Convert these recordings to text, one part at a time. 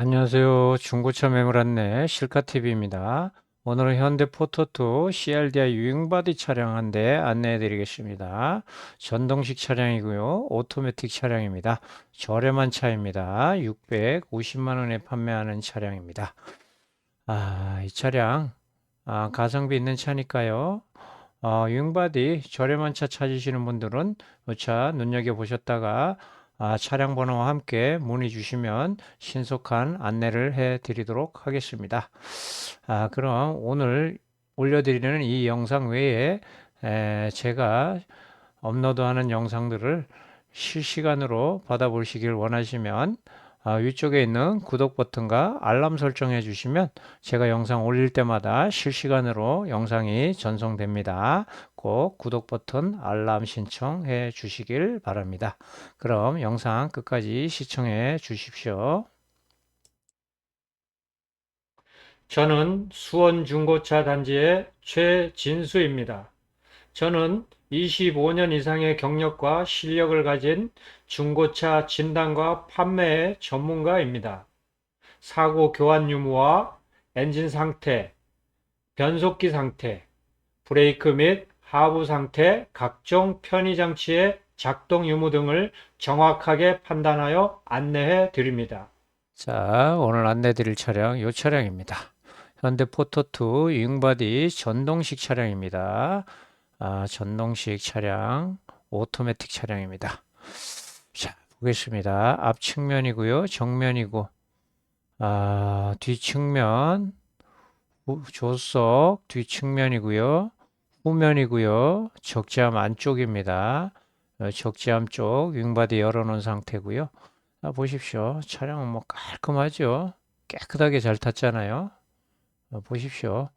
안녕하세요. 중고차 매물 안내 실카TV입니다. 오늘은 현대 포토2 CRDI 유잉바디 차량 한 대 안내해 드리겠습니다. 전동식 차량이고요. 오토매틱 차량입니다. 저렴한 차입니다. 650만 원에 판매하는 차량입니다. 아, 이 차량 아, 가성비 있는 차니까요. 어, 유잉바디 저렴한 차 찾으시는 분들은 이 차 눈여겨보셨다가 아, 차량 번호와 함께 문의 주시면 신속한 안내를 해 드리도록 하겠습니다. 아, 그럼 오늘 올려드리는 이 영상 외에 에, 제가 업로드하는 영상들을 실시간으로 받아보시길 원하시면 아, 위쪽에 있는 구독 버튼과 알람 설정해 주시면 제가 영상 올릴 때마다 실시간으로 영상이 전송됩니다. 꼭 구독 버튼 알람 신청해 주시길 바랍니다. 그럼 영상 끝까지 시청해 주십시오. 저는 수원 중고차 단지의 최진수입니다. 저는 25년 이상의 경력과 실력을 가진 중고차 진단과 판매의 전문가입니다. 사고 교환 유무와 엔진 상태, 변속기 상태, 브레이크 및 하부 상태, 각종 편의 장치의 작동 유무 등을 정확하게 판단하여 안내해 드립니다. 자, 오늘 안내 드릴 차량 이 차량입니다. 현대 포토2 윙바디 전동식 차량입니다. 아, 전동식 차량, 오토매틱 차량입니다. 자, 보겠습니다. 앞 측면이고요. 정면이고, 아, 뒷측면, 후- 조석 뒷측면이고요. 후면이고요. 적재함 안쪽입니다. 어, 적재함 쪽 윙바디 열어놓은 상태고요. 아, 보십시오. 차량은 뭐 깔끔하죠. 깨끗하게 잘 탔잖아요. 어, 보십시오.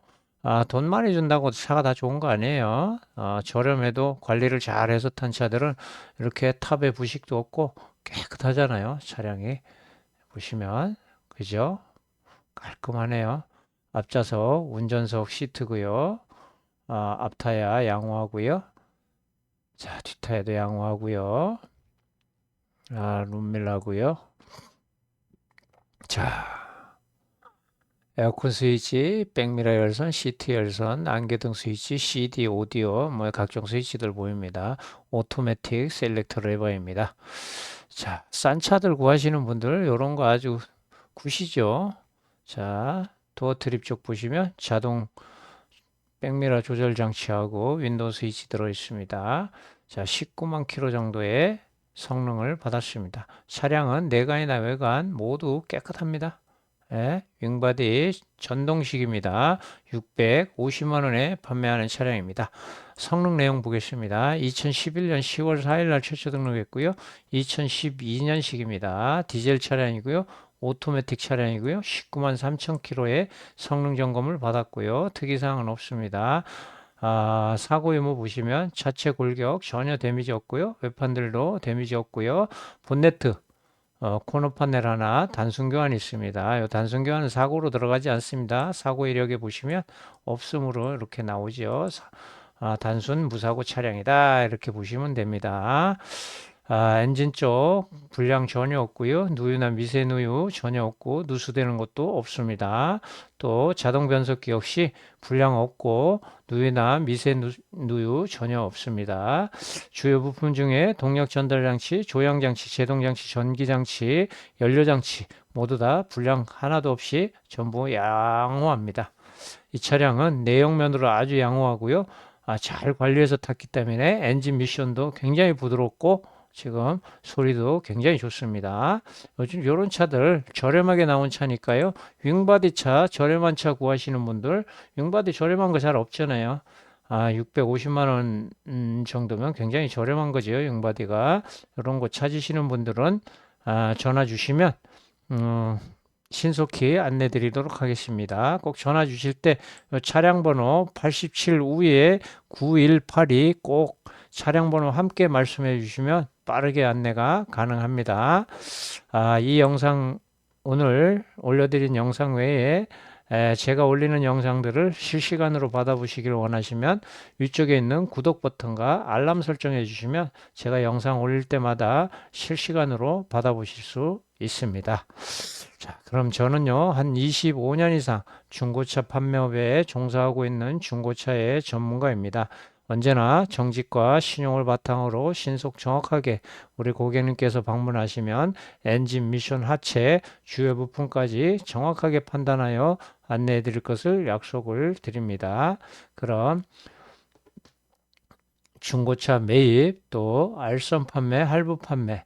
아, 돈 많이 준다고 차가 다 좋은 거 아니에요. 어, 저렴해도 관리를 잘해서 탄 차들은 이렇게 탑에 부식도 없고 깨끗하잖아요. 차량이. 보시면, 그죠? 깔끔하네요. 앞좌석 운전석 시트고요. 아, 앞타야 양호하고요. 자, 뒷타야도 양호하고요. 아, 룸밀라고요. 자, 에어컨 스위치, 백미러 열선, 시트 열선, 안개등 스위치, CD, 오디오, 뭐 각종 스위치들 보입니다. 오토매틱 셀렉터 레버입니다. 자, 싼 차들 구하시는 분들 이런 거 아주 굿이죠. 자, 도어 트립 쪽 보시면 자동 백미러 조절 장치하고 윈도우 스위치 들어 있습니다. 자, 19만 킬로 정도의 성능을 받았습니다. 차량은 내관이나 외관 모두 깨끗합니다. 예, 윙바디 전동식입니다. 650만 원에 판매하는 차량입니다. 성능 내용 보겠습니다. 2011년 10월 4일 날 최초 등록했고요. 2012년식입니다. 디젤 차량이고요. 오토매틱 차량이고요. 19만 3천 킬로의 성능 점검을 받았고요. 특이사항은 없습니다. 아, 사고 유무 보시면 차체 골격 전혀 데미지 없고요. 외판들도 데미지 없고요. 본네트 어, 코너 판넬 하나 단순 교환이 있습니다. 이 단순 교환은 사고로 들어가지 않습니다. 사고 이력에 보시면 없음으로 이렇게 나오죠. 사- 아, 단순 무사고 차량이다 이렇게 보시면 됩니다. 아, 엔진 쪽 불량 전혀 없고요. 누유나 미세 누유 전혀 없고 누수되는 것도 없습니다. 또 자동 변속기 역시 불량 없고 누유나 미세 누- 누유 전혀 없습니다. 주요 부품 중에 동력 전달 장치, 조향 장치, 제동 장치, 전기 장치, 연료 장치 모두 다 불량 하나도 없이 전부 양호합니다. 이 차량은 내역면으로 아주 양호하고요. 아, 잘 관리해서 탔기 때문에 엔진 미션도 굉장히 부드럽고 지금 소리도 굉장히 좋습니다. 요즘 이런 차들 저렴하게 나온 차니까요. 윙바디 차, 저렴한 차 구하시는 분들, 윙바디 저렴한 거 잘 없잖아요. 아, 650만 원 음, 정도면 굉장히 저렴한 거죠. 윙바디가. 이런 거 찾으시는 분들은 아, 전화 주시면 음, 신속히 안내 드리도록 하겠습니다. 꼭 전화 주실 때 차량 번호 87 우에 9182꼭 차량 번호 함께 말씀해 주시면 빠르게 안내가 가능합니다. 아, 이 영상 오늘 올려드린 영상 외에 에, 제가 올리는 영상들을 실시간으로 받아보시길 원하시면 위쪽에 있는 구독 버튼과 알람 설정해 주시면 제가 영상 올릴 때마다 실시간으로 받아보실 수 있습니다. 자, 그럼 저는요, 한 25년 이상 중고차 판매업에 종사하고 있는 중고차의 전문가입니다. 언제나 정직과 신용을 바탕으로 신속 정확하게 우리 고객님께서 방문하시면 엔진 미션 하체 주요 부품까지 정확하게 판단하여 안내해 드릴 것을 약속을 드립니다. 그럼 중고차 매입 또 알선 판매, 할부 판매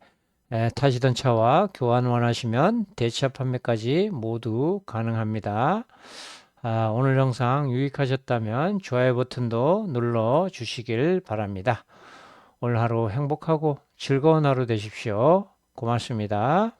에, 타시던 차와 교환 원하시면 대차 판매까지 모두 가능합니다. 아, 오늘 영상 유익하셨다면 좋아요 버튼도 눌러 주시길 바랍니다. 오늘 하루 행복하고 즐거운 하루 되십시오. 고맙습니다.